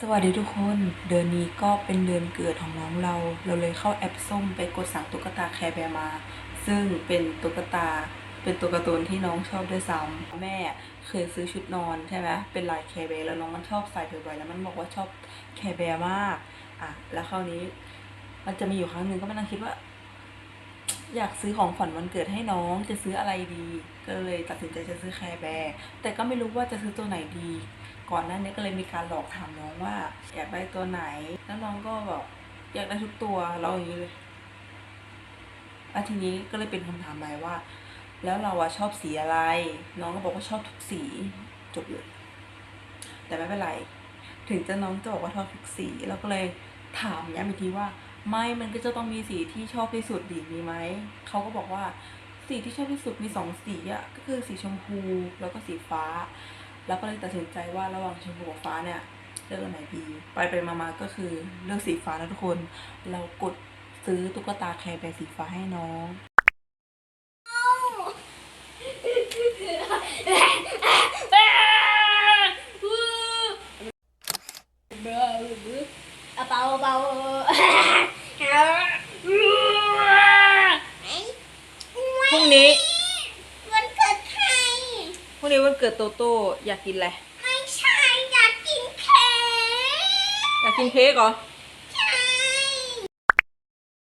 สวัสดีทุกคนเดือนนี้ก็เป็นเดือนเกิดของน้องเรา เราเลยเข้าแอปส้มไปกดสั่งตุ๊กตาแคร์แบร์มา ซึ่งเป็นตุ๊กตาเป็นตัวการ์ตูนที่น้องชอบด้วยซ้ำแม่เคยซื้อชุดนอนใช่ไหมเป็นลายแคร์แบร์แล้วน้องมันชอบใส่บ่อยๆแล้วมันบอกว่าชอบแคร์แบร์มากอะแล้วคราวนี้มันจะมีอยู่ครั้งหนึ่งก็มานั่งคิดว่า อยากซื้อของขวัญวันเกิดให้น้องจะซื้ออะไรดี ก็เลยตัดสินใจจะซื้อแคร์แบร์แต่ก็ไม่รู้ว่าจะซื้อตัวไหนดี ก่อนหน้านี้ก็เลยมีการหลอกถามน้องว่า อยากได้ตัวไหน แล้วน้องก็บอกอยากได้ทุกตัวเราอย่างนี้เลยแล้วทีนี้ก็เลยเป็นคำถามใหม่ว่า แล้วเราอะชอบสีอะไร น้องก็บอกว่าชอบทุกสีจบเลยแต่ไม่เป็นไร ถึงจะน้องจะบอกว่าชอบทุกสีเราก็เลยถามย้ำอีกทีว่า ไม่มันก็จะต้องมีสีที่ชอบที่สุดดีมีไหมเขาก็บอกว่าสีที่ชอบที่สุดมีสองสีอะก็คือสีชมพูแล้วก็สีฟ้า แล้วก็เลยตัดสินใจว่าระหว่างชมพูกับฟ้าเนี่ยเลือกอันไหนดีไปไปมามาก็คือเลือกสีฟ้านะทุกคน เรากดซื้อตุ๊กตาแคร์แบร์สีฟ้าให้น้องเอาเบาเบา พรุ่งนี้ วันเกิดใครพรุ่งนี้วันเกิดโตโต้อยากกินอะไร ไม่ใช่อยากกินเค้กอยากกินเค้กเหรอ ใช่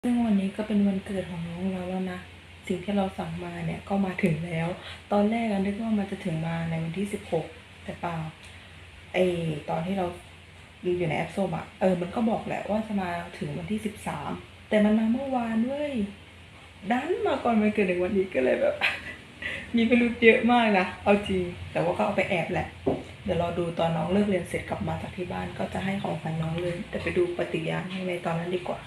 ซึ่งวันนี้ก็เป็นวันเกิดของน้องเราแล้วนะ สิ่งที่เราสั่งมาเนี่ยก็มาถึงแล้ว ตอนแรกอะนึกว่ามันจะถึงมาในวันที่สิบหกแต่เปล่าไอตอนที่เราดูอยู่ในแอปโซบอะเออมันก็บอกแหละว่าจะมาถึงวันที่สิบสามแต่มันมาเมื่อวานเว้ย ดันมาก่อนวันเกิดในวันนี้ก็เลยแบบ มีพิรุธเยอะมากนะเอาจริงแต่ว่าก็เอาไปแอบแหละ เดี๋ยวรอดูตอนน้องเลิกเรียนเสร็จกลับมาจากที่บ้านก็จะให้ของขวัญน้องเลย แต่ไปดูปฏิกิริยาในตอนนั้นดีกว่า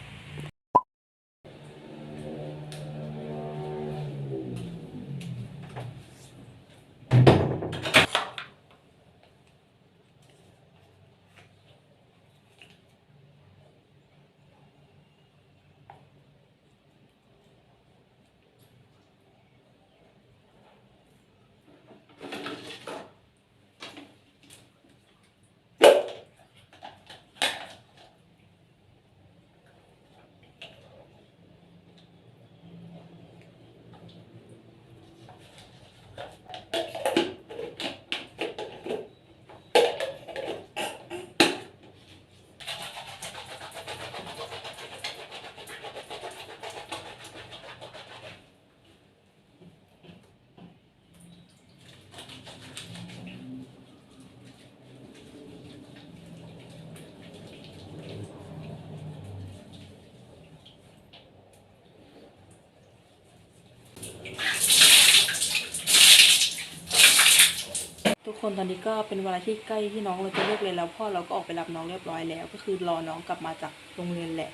คนตอนนี้ก็เป็นเวลาที่ใกล้ที่น้องเราจะเลิกเรียนแล้วพ่อเราก็ออกไปรับน้องเรียบร้อยแล้ว ก็คือรอน้องกลับมาจากโรงเรียนแหละ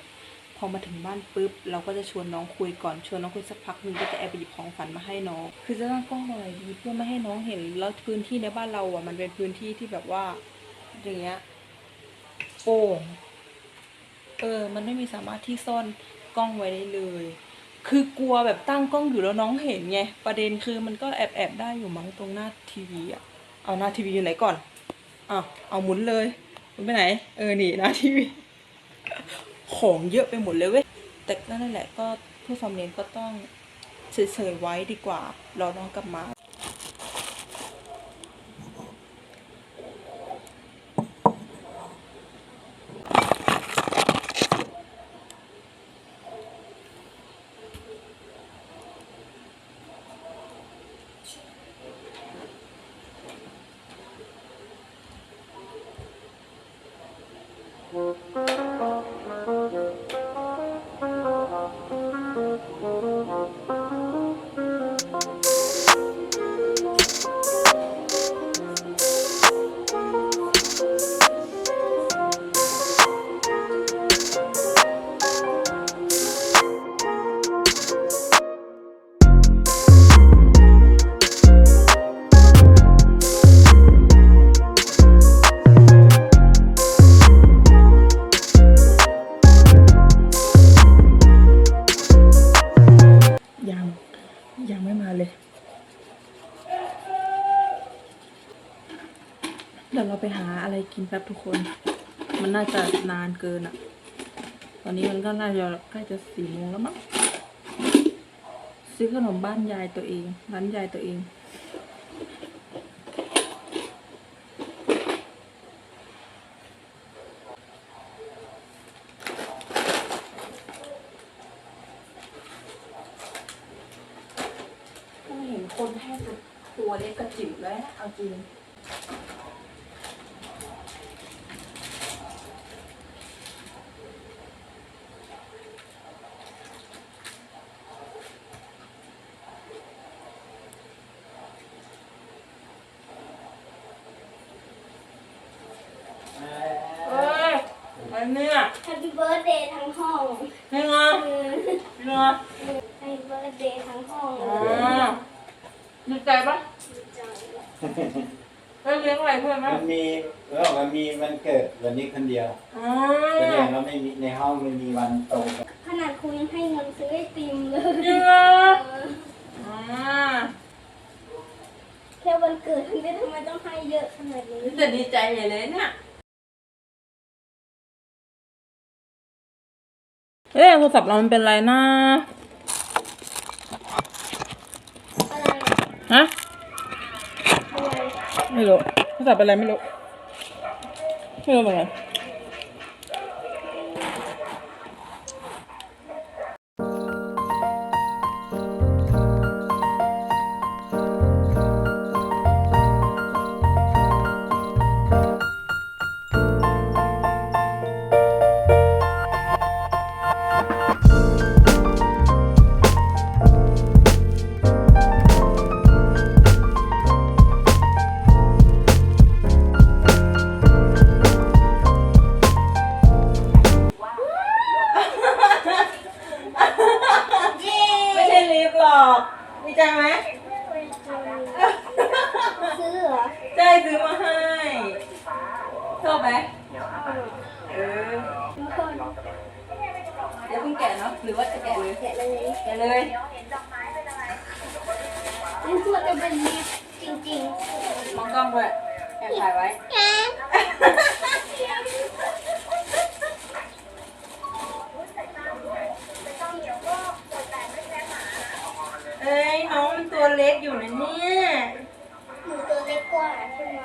พอมาถึงบ้านปุ๊บเราก็จะชวนน้องคุยก่อนชวนน้องคุยสักพักนึงก็จะแอบไปหยิบของฝันมาให้น้อง คือจะตั้งกล้องอะไรดีเพื่อไม่ให้น้องเห็นแล้วพื้นที่ในบ้านเราอะมันเป็นพื้นที่ที่แบบว่าอย่างเงี้ยโป่งเออ มันไม่มีสามารถที่ซ่อนกล้องไว้ได้เลย คือกลัวแบบตั้งกล้องอยู่แล้วน้องเห็นไง ประเด็นคือมันก็แอบแอบได้อยู่มั้งตรงหน้าทีวีอะ เอาหน้าทีวีอยู่ไหนก่อนอะเอาหมุนเลยหมุนไปไหน เออนี่หน้าทีวีของเยอะไปหมดเลยเว้ยแต่นั่นแหละก็เพื่อความเนียนก็ต้องเฉยๆไว้ดีกว่า รอน้องกลับมา เดี๋ยวเราไปหาอะไรกินแป๊บทุกคน มันน่าจะนานเกินอะตอนนี้มันก็น่าจะใกล้จะสี่โมงแล้วมั้ง ซื้อขนมบ้านยายตัวเอง ร้านยายตัวเองถ้าเห็นคนแค่ตัวเล็กกระจิ๋วแล้วนะเอาจริง เอ้ยอันเนี้ย แฮปปี้ เบิร์ดเดย์ทั้งห้องนี่ไงอืมนี่ไงแฮปปี้เบิร์ดเดย์ทั้งห้องอ๋อดีใจปะเอ้ยเลี้ยงอะไรเพื่อนมั้มันมีแล้วบอกว่ามีวันเกิดวันนี้คนเดียวอ๋อแสดงว่าไม่มีในห้องไม่มีวันตรงกันขนาดคุณยังให้เงินซื้อไอติมเลยจริงเหรอเอออ๋อแค่วันเกิดทำไมทำไมต้องให้เยอะขนาดนี้จะดีใจใหญ่เลยเนี่ย เอ๊ะโทรศัพท์เรามันเป็นไรนะฮะไรไม่รู้โทรศัพท์เป็นไรไม่รู้ไม่รู้เหมือนกัน คนเดี๋ยวเพิ่งแกะเนาะหรือว่าจะแกะเลยแกะเลยแกะเลยมันควรจะเป็นลิฟจริงมองกล้องด้วยแอบถ่ายไว้เอ้ยน้องมันตัวเล็กอยู่นะเนี่ย หนูตัวเล็กกว่าใช่ไหม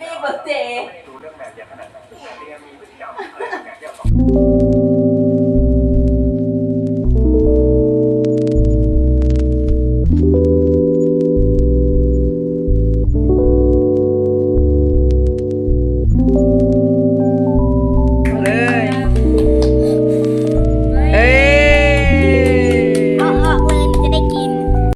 ปีกว่ดเจ